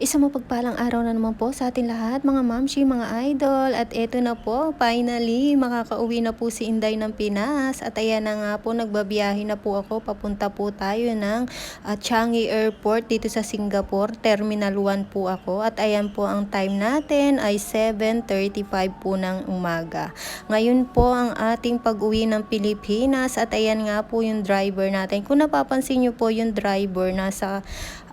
Isang mapagpalang araw na naman po sa ating lahat, mga mamshi, mga idol. At eto na po, finally, makakauwi na po si Inday ng Pinas. At ayan na nga po, nagbabiyahe na po ako. Papunta po tayo ng uh, Changi Airport dito sa Singapore. Terminal 1 po ako. At ayan po, ang time natin ay 7.35 po ng umaga. Ngayon po, ang ating pag-uwi ng Pilipinas. At ayan nga po yung driver natin. Kung napapansin nyo po yung driver, nasa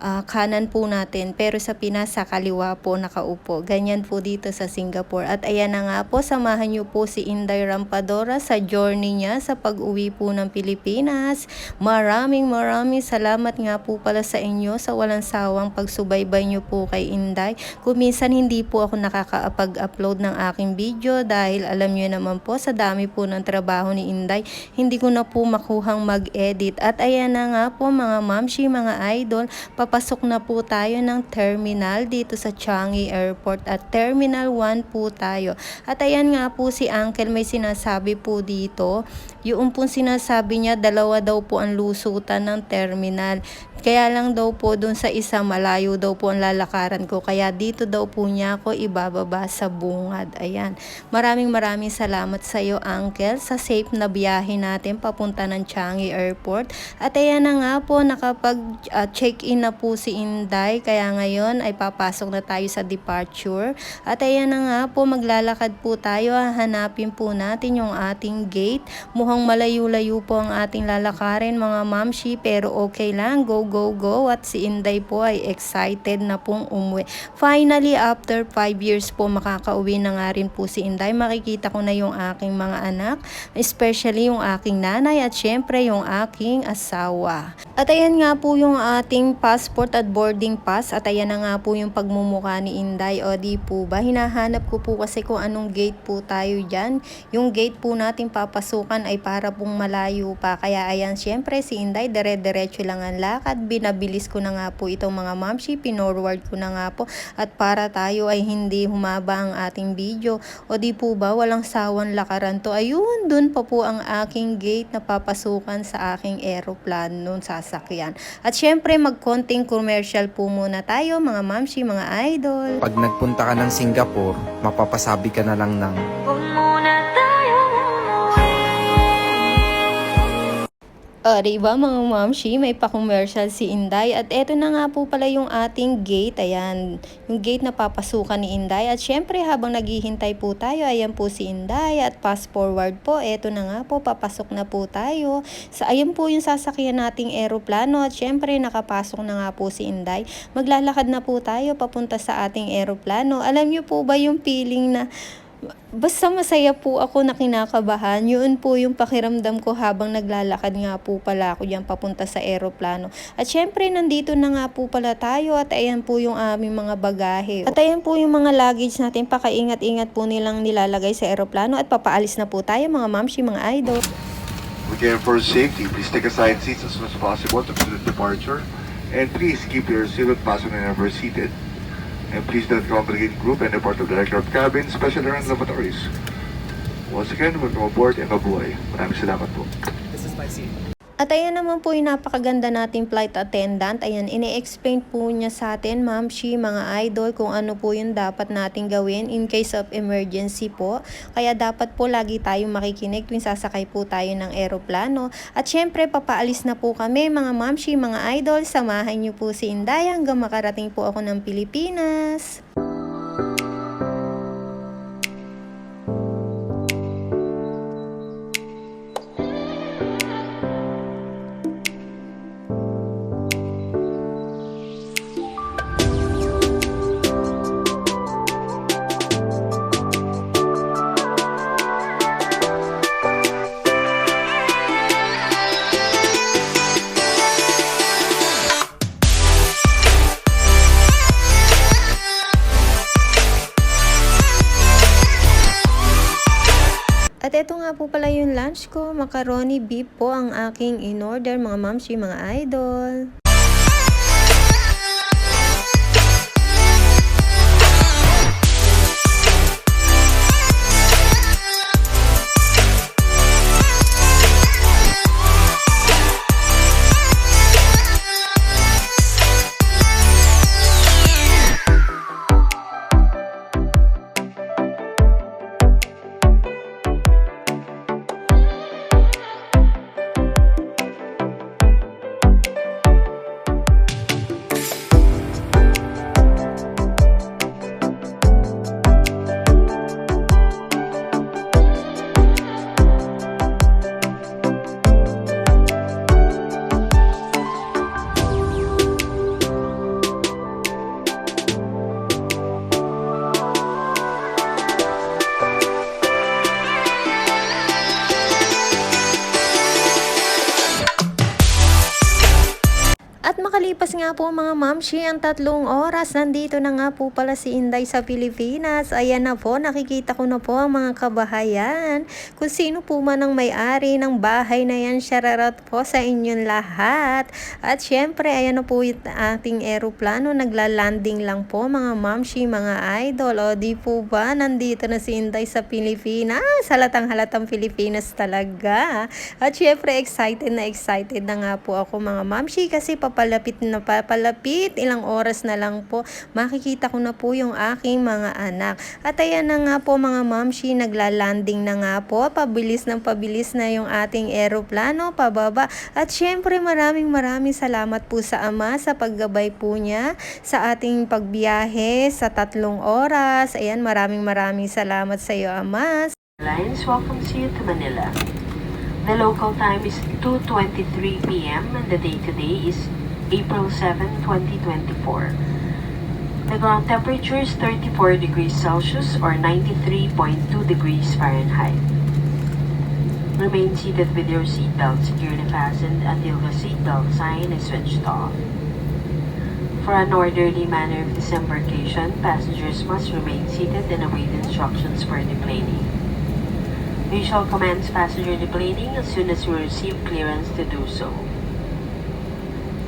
uh, kanan po natin. Pero sa Pinas, sa kaliwa po nakaupo. Ganyan po dito sa Singapore. At ayan na nga po, samahan niyo po si Inday Rampadora sa journey niya sa pag-uwi po ng Pilipinas. Maraming maraming salamat nga po pala sa inyo sa walang sawang pagsubaybay niyo po kay Inday. Kung minsan hindi po ako nakakapag-upload ng aking video dahil alam niyo naman po sa dami po ng trabaho ni Inday, hindi ko na po makuhang mag-edit. At ayan na nga po mga mamshi, mga idol, papasok na po tayo ng terminal dito sa Changi Airport at Terminal 1 po tayo. At ayan nga po si Uncle may sinasabi po dito. Yung pong sinasabi niya, dalawa daw po ang lusutan ng terminal. Kaya lang daw po dun sa isa malayo daw po ang lalakaran ko. Kaya dito daw po niya ako ibababa sa bungad. Ayan. Maraming maraming salamat sa iyo, Uncle, sa safe na biyahe natin papunta ng Changi Airport. At ayan na nga po, nakapag-check-in na po si Inday. Kaya ngayon ay papasok na tayo sa departure. At ayan na nga po, maglalakad po tayo. Hanapin po natin yung ating gate. Mukhang malayo-layo po ang ating lalakarin mga mamshi. Pero okay lang, go, go, go. At si Inday po ay excited na pong umuwi. Finally, after 5 years po, makakauwi na nga rin po si Inday. Makikita ko na yung aking mga anak. Especially yung aking nanay at syempre yung aking asawa. At ayan nga po yung ating passport at boarding pass. At ayan na nga po yung pagmumukha ni Inday. O di po ba? Hinahanap ko po kasi kung anong gate po tayo dyan. Yung gate po natin papasukan ay para pong malayo pa. Kaya ayan, syempre si Inday, dire-diretso lang ang lakad. Binabilis ko na nga po itong mga mamshi. Pinorward ko na nga po. At para tayo ay hindi humaba ang ating video. O di po ba? Walang sawan lakaran to. Ayun, dun pa po ang aking gate na papasukan sa aking aeroplano sasakyan. At syempre, magkonting commercial po muna tayo, mga mamshi, mga idol. Pag nagpunta ka ng Singapore, mapapasabi ka na lang ng Huwag O, diba mga mamshi, may pa-commercial si Inday. At eto na nga po pala yung ating gate. Ayan, yung gate na papasukan ni Inday. At syempre, habang naghihintay po tayo, ayan po si Inday. At fast forward po, eto na nga po, papasok na po tayo. Sa ayan po yung sasakyan nating eroplano. At syempre, nakapasok na nga po si Inday. Maglalakad na po tayo papunta sa ating eroplano. Alam niyo po ba yung feeling na Basta masaya po ako na kinakabahan. Yun po yung pakiramdam ko habang naglalakad nga po pala ako dyan papunta sa eroplano. At syempre, nandito na nga po pala tayo at ayan po yung aming mga bagahe. At ayan po yung mga luggage natin. Pakaingat-ingat po nilang nilalagay sa eroplano at papaalis na po tayo mga mamshi, mga idol. Again, for safety, please take aside seats as much as possible to the departure. And please keep your seatbelt fastened whenever seated. And please don't congregate group and depart of the aircraft cabin, especially around lavatories. Once again, welcome aboard and mabuhay. Maraming salamat po. At ayan naman po yung napakaganda nating flight attendant. Ayan, ini-explain po niya sa atin, ma'am, she, mga idol, kung ano po yung dapat nating gawin in case of emergency po. Kaya dapat po lagi tayong makikinig tuwing sasakay po tayo ng eroplano. At syempre, papaalis na po kami, mga ma'am, she, mga idol. Samahan niyo po si Inday hanggang makarating po ako ng Pilipinas. At ito nga po pala yung lunch ko. Macaroni beef po ang aking in-order mga mamshi, mga idol. Nga po mga mamshi, ang tatlong oras. Nandito na nga po pala si Inday sa Pilipinas. Ayan na po, nakikita ko na po ang mga kabahayan. Kung sino po man ang may-ari ng bahay na yan, shararat po sa inyong lahat. At syempre, ayan na po yung ating aeroplano. Nagla-landing lang po mga mamshi, mga idol. O di po ba, nandito na si Inday sa Pilipinas. Halatang halatang Pilipinas talaga. At syempre, excited na excited na nga po ako mga mamshi kasi papalapit na papalapit. Ilang oras na lang po. Makikita ko na po yung aking mga anak. At ayan na nga po mga mamshi, nagla-landing na nga po. Pabilis ng pabilis na yung ating aeroplano pababa. At syempre, maraming maraming salamat po sa Ama sa paggabay po niya sa ating pagbiyahe sa tatlong oras. Ayan, maraming maraming salamat sa iyo, Ama. Airlines welcomes you to Manila. The local time is 2.23 p.m. and the date today is April 7, 2024. The ground temperature is 34 degrees Celsius or 93.2 degrees Fahrenheit. Remain seated with your seatbelt securely fastened until the seatbelt sign is switched off. For an orderly manner of disembarkation, passengers must remain seated and await instructions for deplaning. We shall commence passenger deplaning as soon as we receive clearance to do so.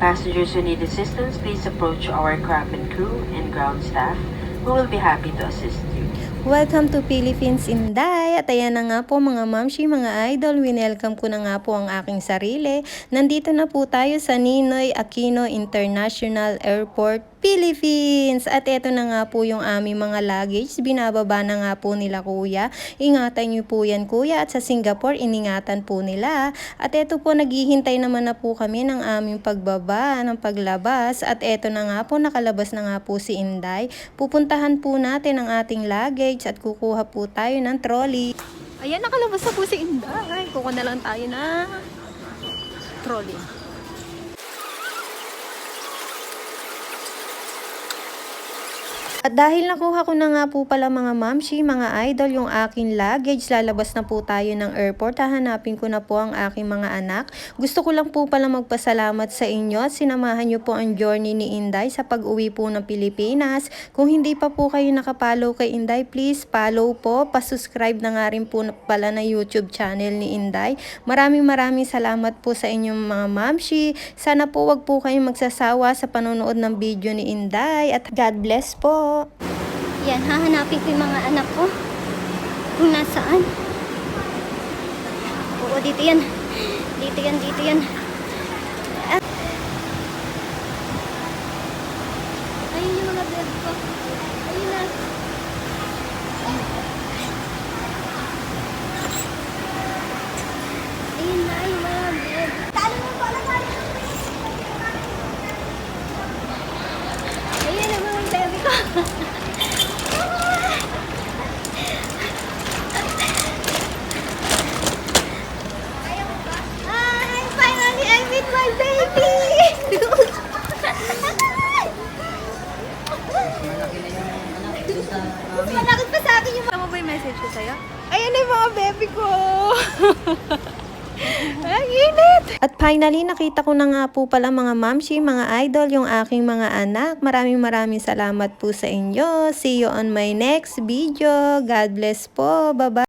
Passengers who need assistance, please approach our craft and crew and ground staff who will be happy to assist you. Welcome to Philippines Inday. At ayan na nga po mga mamshi, mga idol. Winelcome ko na nga po ang aking sarili. Nandito na po tayo sa Ninoy Aquino International Airport, Philippines. At eto na nga po yung aming mga luggage. Binababa na nga po nila kuya. Ingatan niyo po yan kuya. At sa Singapore, iningatan po nila. At eto po, naghihintay naman na po kami ng aming pagbaba, ng paglabas. At eto na nga po, nakalabas na nga po si Inday. Pupuntahan po natin ang ating luggage at kukuha po tayo ng trolley. Ayan, nakalabas na po si Inday. Kukuha na lang tayo ng trolley. At dahil nakuha ko na nga po pala mga mamshi, mga idol, yung aking luggage, lalabas na po tayo ng airport. Hahanapin ko na po ang aking mga anak. Gusto ko lang po pala magpasalamat sa inyo at sinamahan nyo po ang journey ni Inday sa pag-uwi po ng Pilipinas. Kung hindi pa po kayo nakapollow kay Inday, please follow po. Pasubscribe na nga rin po pala na YouTube channel ni Inday. Maraming maraming salamat po sa inyong mga mamshi. Sana po wag po kayong magsasawa sa panonood ng video ni Inday at God bless po. Yan, hahanapin ko yung mga anak ko. Kung nasaan. Oo, dito yan. Dito yan, dito yan. At... Ayun yung mga bed ko. Ayun na. Ayun na yung mga bed. Talo mo po lang Ayun ang mga baby ko. Hi! Finally, I meet my baby! Malakit pa sa akin yung Tama ba yung message ko sa'yo? Ayan na yung mga baby ko! Ang init! At finally, nakita ko na nga po pala mga mamshi, mga idol, yung aking mga anak. Maraming maraming salamat po sa inyo. See you on my next video. God bless po. Bye-bye.